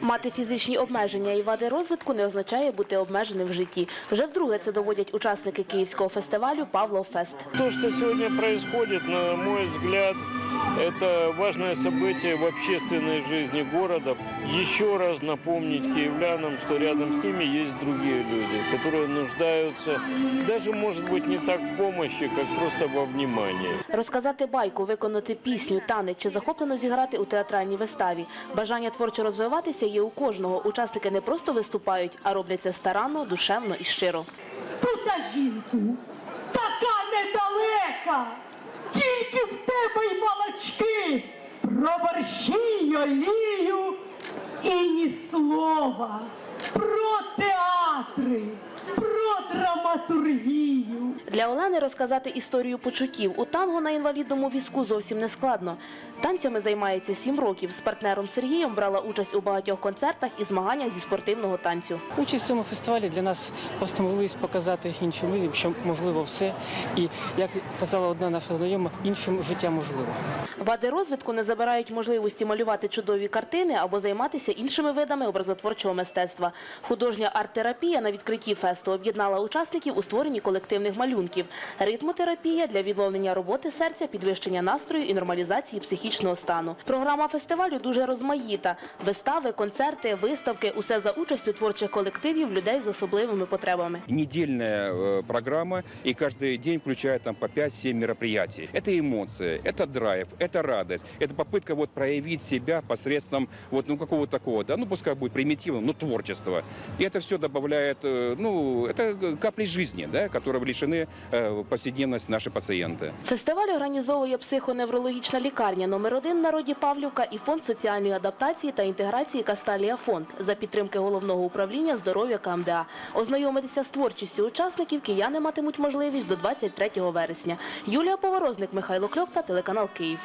Мати фізичні обмеження і вади розвитку не означає бути обмеженим в житті. Вже вдруге це доводять учасники київського фестивалю Павло Фест. То, що сьогодні відбувається, на мой взгляд, это важное событие в общественной жизни города. Еще раз напомнить киевлянам, что рядом с ними есть другие люди, которые нуждаются, даже, может быть, не так в помощи, как просто во внимании. Розказати байку, виконати пісню, танець чи захоплено зіграти у театральній виставі. Бажання творчо розвиватися є у кожного. Учасники не просто виступають, а роблять це старанно, душевно і щиро. Тута жінку, така недалека, Й і ні слова, про театри, про драматургію. Для Олени розказати історію почуттів у танго на інвалідному візку зовсім не складно. Танцями займається сім років. З партнером Сергієм брала участь у багатьох концертах і змаганнях зі спортивного танцю. Участь в цьому фестивалі для нас просто можливість показати іншим людям, що можливо все. І як казала одна наша знайома, іншим життя можливо. Вади розвитку не забирають можливості малювати чудові картини або займатися іншими видами образотворчого мистецтва. Художня арт-терапія на відкритті фесту об'єднала учасників у створенні колективних малюнків. Ритмотерапія для відновлення роботи серця, підвищення настрою і нормалізації психічного стану. Програма фестивалю дуже розмаїта. Вистави, концерти, виставки – усе за участю творчих колективів людей з особливими потребами. недельная э, программа, и каждый день включает там по 5-7 мероприятий. Это эмоции, это драйв, это радость, это попытка вот проявить себя посредством вот ну какого-то такого, да, ну пускай будет примитивно, но творчества. И это все добавляет, э, ну, это капли жизни, да, которые лишены э, повседневность наши пациенты. Фестиваль організовує психоневрологічна лікарня номер 1 в народі Павлівка і фонд соціальної адаптації та інтеграції Касталія Фонд за підтримки головного управління здоров'я КМДА. Ознайомитися з творчістю учасників кияни матимуть можливість до 23 вересня. Юлія Поворозник, Михайло Кльопта, телеканал Київ.